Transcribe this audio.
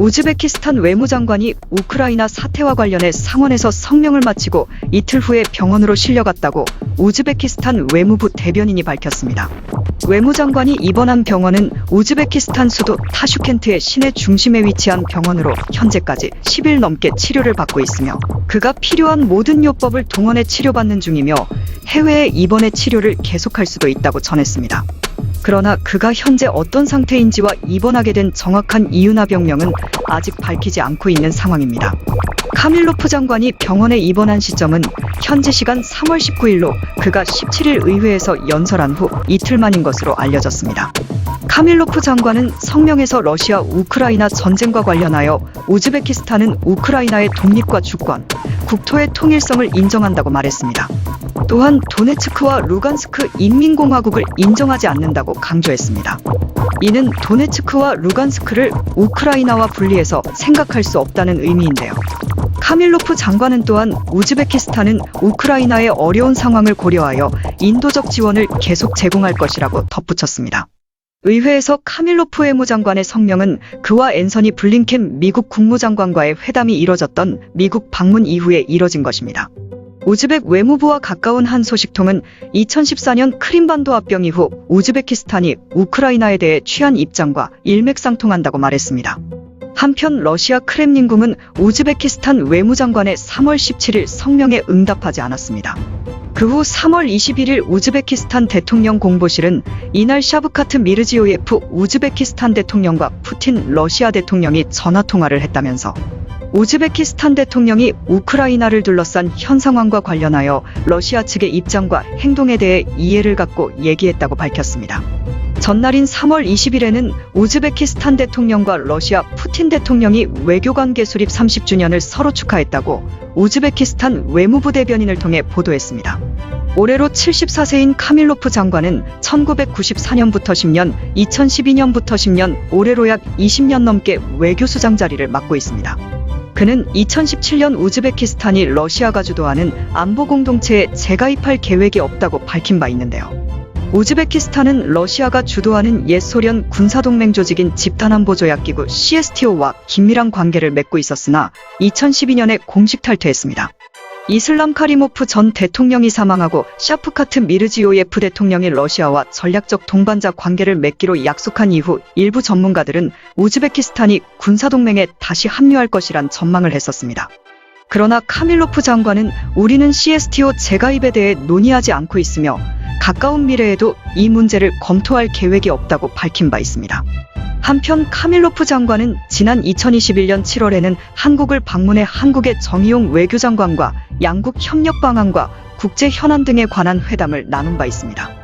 우즈베키스탄 외무장관이 우크라이나 사태와 관련해 상원에서 성명을 마치고 이틀 후에 병원으로 실려갔다고 우즈베키스탄 외무부 대변인이 밝혔습니다. 외무장관이 입원한 병원은 우즈베키스탄 수도 타슈켄트의 시내 중심에 위치한 병원으로 현재까지 10일 넘게 치료를 받고 있으며 그가 필요한 모든 요법을 동원해 치료받는 중이며 해외에 입원해 치료를 계속할 수도 있다고 전했습니다. 그러나 그가 현재 어떤 상태인지와 입원하게 된 정확한 이유나 병명은 아직 밝히지 않고 있는 상황입니다. 카밀로프 장관이 병원에 입원한 시점은 현지 시간 3월 19일로 그가 17일 의회에서 연설한 후 이틀 만인 것으로 알려졌습니다. 카밀로프 장관은 성명에서 러시아 우크라이나 전쟁과 관련하여 우즈베키스탄은 우크라이나의 독립과 주권, 국토의 통일성을 인정한다고 말했습니다. 또한 도네츠크와 루간스크 인민공화국을 인정하지 않는다고 강조했습니다. 이는 도네츠크와 루간스크를 우크라이나와 분리해서 생각할 수 없다는 의미인데요. 카밀로프 장관은 또한 우즈베키스탄은 우크라이나의 어려운 상황을 고려하여 인도적 지원을 계속 제공할 것이라고 덧붙였습니다. 의회에서 카밀로프 외무장관의 성명은 그와 앤서니 블링켄 미국 국무장관과의 회담이 이뤄졌던 미국 방문 이후에 이뤄진 것입니다. 우즈벡 외무부와 가까운 한 소식통은 2014년 크림반도 합병 이후 우즈베키스탄이 우크라이나에 대해 취한 입장과 일맥상통한다고 말했습니다. 한편 러시아 크렘린궁은 우즈베키스탄 외무장관의 3월 17일 성명에 응답하지 않았습니다. 그 후 3월 21일 우즈베키스탄 대통령 공보실은 이날 샤브카트 미르지오예프 우즈베키스탄 대통령과 푸틴 러시아 대통령이 전화 통화를 했다면서 우즈베키스탄 대통령이 우크라이나를 둘러싼 현 상황과 관련하여 러시아 측의 입장과 행동에 대해 이해를 갖고 얘기했다고 밝혔습니다. 전날인 3월 20일에는 우즈베키스탄 대통령과 러시아 푸틴 대통령이 외교관계 수립 30주년을 서로 축하했다고 우즈베키스탄 외무부 대변인을 통해 보도했습니다. 올해로 74세인 카밀로프 장관은 1994년부터 10년, 2012년부터 10년, 올해로 약 20년 넘게 외교수장 자리를 맡고 있습니다. 그는 2017년 우즈베키스탄이 러시아가 주도하는 안보 공동체에 재가입할 계획이 없다고 밝힌 바 있는데요. 우즈베키스탄은 러시아가 주도하는 옛 소련 군사동맹 조직인 집단안보조약기구 CSTO와 긴밀한 관계를 맺고 있었으나 2012년에 공식 탈퇴했습니다. 이슬람 카리모프 전 대통령이 사망하고 샤프카트 미르지오예프 대통령이 러시아와 전략적 동반자 관계를 맺기로 약속한 이후 일부 전문가들은 우즈베키스탄이 군사동맹에 다시 합류할 것이란 전망을 했었습니다. 그러나 카밀로프 장관은 우리는 CSTO 재가입에 대해 논의하지 않고 있으며 가까운 미래에도 이 문제를 검토할 계획이 없다고 밝힌 바 있습니다. 한편 카밀로프 장관은 지난 2021년 7월에는 한국을 방문해 한국의 정의용 외교장관과 양국 협력 방안과 국제 현안 등에 관한 회담을 나눈 바 있습니다.